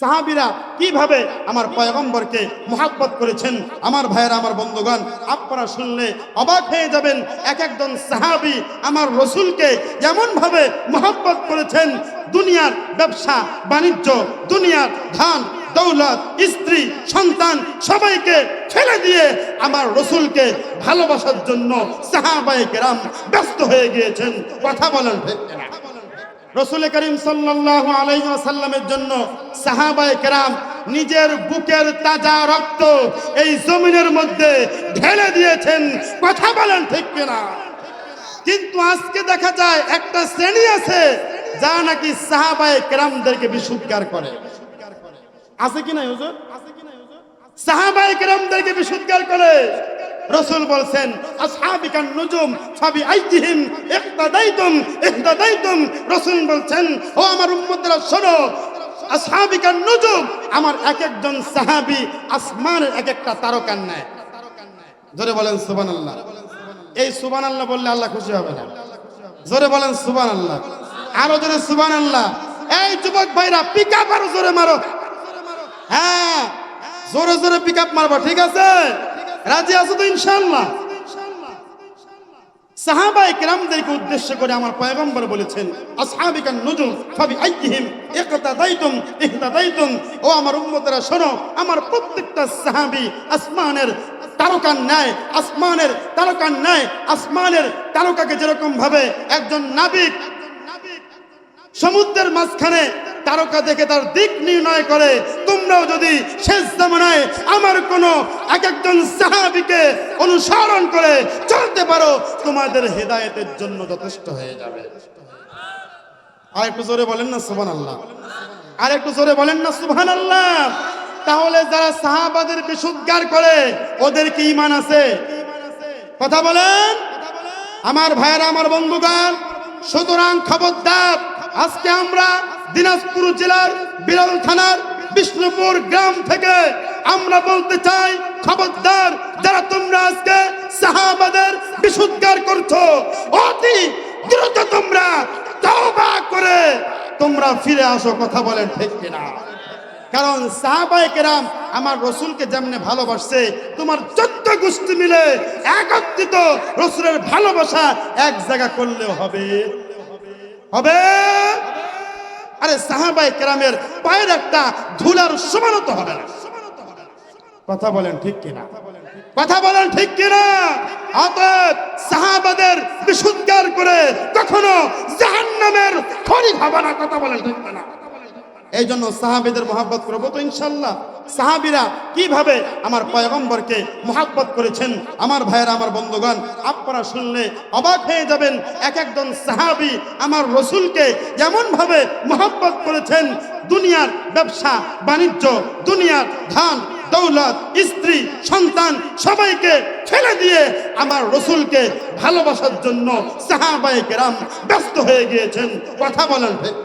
সাহাবিরা কীভাবে আমার পয়গম্বরকে মোহাব্বত করেছেন? আমার ভাইয়েরা, আমার বন্ধুগণ, আপনারা শুনলে অবাক হয়ে যাবেন। এক একজন সাহাবি আমার রসুলকে এমনভাবে মোহাব্বত করেছেন, দুনিয়ার ব্যবসা, বাণিজ্য, দুনিয়ার ধান, দৌলত, স্ত্রী, সন্তান, সবাইকে ফেলে দিয়ে আমার রসুলকে ভালোবাসার জন্য সাহাবাই কেরাম ব্যস্ত হয়ে গিয়েছেন। কথা বলেন ঠিক? রসুল করিম সাল্লাল্লাহু আলাইহি ওয়াসাল্লামের জন্য সাহাবায়ে কেরাম নিজের বুকের তাজা রক্ত এই জমিনের মধ্যে ঢেলে দিয়েছেন। কথা বলেন ঠিক কিনা? কিন্তু আজকে দেখা যায় একটা শ্রেণি আছে যা নাকি সাহাবায়ে কেরামদেরকে বিশুদ্ধার করে। আছে কি নাই হুজুর? সাহাবায়ে কেরামদেরকে বিশুদ্ধার করে। রসুল বলছেন আসহাবিকান নুজুম ফাবি আইতিহিম ইহতাদাইতুম ইহতাদাইতুম রসুল বলছেন, ও আমার উম্মতরা, শোনো আসহাবিকান নুজুম আমার এক একজন সাহাবী আসমানের এক একটা তারকার ন্যায় জোরে বলেন সুবহানাল্লাহ। এই সুবহানাল্লাহ বললে আল্লাহ খুশি হবে না। জোরে বলেন সুবহানাল্লাহ। আরও জোরে সুবহানাল্লাহ। এই যুবক ভাইরা পিকআপ আরও জোরে মারো। হ্যাঁ জোরে জোরে পিক আপ মারবা, ঠিক আছে? রাজি আছো তো ইনশাল্লাহ সাহাবাই কিরামদেরকে উদ্দেশ্য করে আমার পয়গম্বর বলেছেন আসহাবিকান নুজুম ফাবি আইতিহিম ইকতাদাইতুম ইহতাদাইতুম। ও আমার উম্মতরা, শোনো, আমার প্রত্যেকটা সাহাবী আসমানের তারকার ন্যায়, আসমানের তারকার ন্যায়, আসমানের তারকাকে যেরকম ভাবে একজন নাবিক সমুদ্রের মাঝখানে তারকা দেখে তার দিক নির্ণয় করে তোমরাও যদি শেষ জামানায় আমার কোনো এক একজন সাহাবিকে অনুসরণ করে চলতে পারো, তোমাদের হেদায়েতের জন্য যথেষ্ট হয়ে যাবে। আর একটু জোরে বলেন না সুবহান আল্লাহ আর একটু জোরে বলেন না সুবহান আল্লাহ তাহলে যারা সাহাবাদের বিশুদ্ধার করে, ওদের কি ইমান আছে? কথা বলেন। আমার ভাইয়েরা, আমার বন্ধুগণ, সুতরাং খবরদার, আজকে আমরা দিনাজপুর জেলার বিরল থানার বিষ্ণুপুর গ্রাম থেকে আমরা বলতে চাই, খবরদার, যারা তোমরা আজকে সাহাবাদের বিশুদ্ধার করছ, অতি দ্রুত তোমরা করে তোমরা ফিরে আসো, কথা বলেন ঠিক কিনা? কারণ সাহাবায়ে কেরাম আমার রসুলকে যেমনে ভালোবাসছে, তোমার চোদ্দ গোষ্ঠী মিলে একত্রিত রসুলের ভালোবাসা এক জায়গা করলেও হবে। হবে? আরে সাহাবাই কেরামের পায়ের একটা ধুলার সমানত হবে না। কথা বলেন ঠিক কিনা? কথা বলেন ঠিক কিনা? অতএব সাহাবাদের বিশুদ্ধার করে কখনো জাহান্নামের খরি ভাবনা কথা বলেন ঠিক কিনা? এই জন্য সাহাবিদের মহাব্বত করব তো ইনশাল্লাহ। সাহাবিরা কীভাবে আমার পয়গম্বরকে মহাব্বত করেছেন? আমার ভাইয়েরা, আমার বন্ধুগণ, আপনারা শুনলে অবাক হয়ে যাবেন, এক একজন সাহাবি আমার রসুলকে এমনভাবে মহাব্বত করেছেন, দুনিয়ার ব্যবসা, বাণিজ্য, দুনিয়ার ধান, দৌলত, স্ত্রী, সন্তান, সবাইকে ফেলে দিয়ে আমার রসুলকে ভালোবাসার জন্য সাহাবায়ে কেরাম ব্যস্ত হয়ে গিয়েছেন। কথা বলেন ঠিক?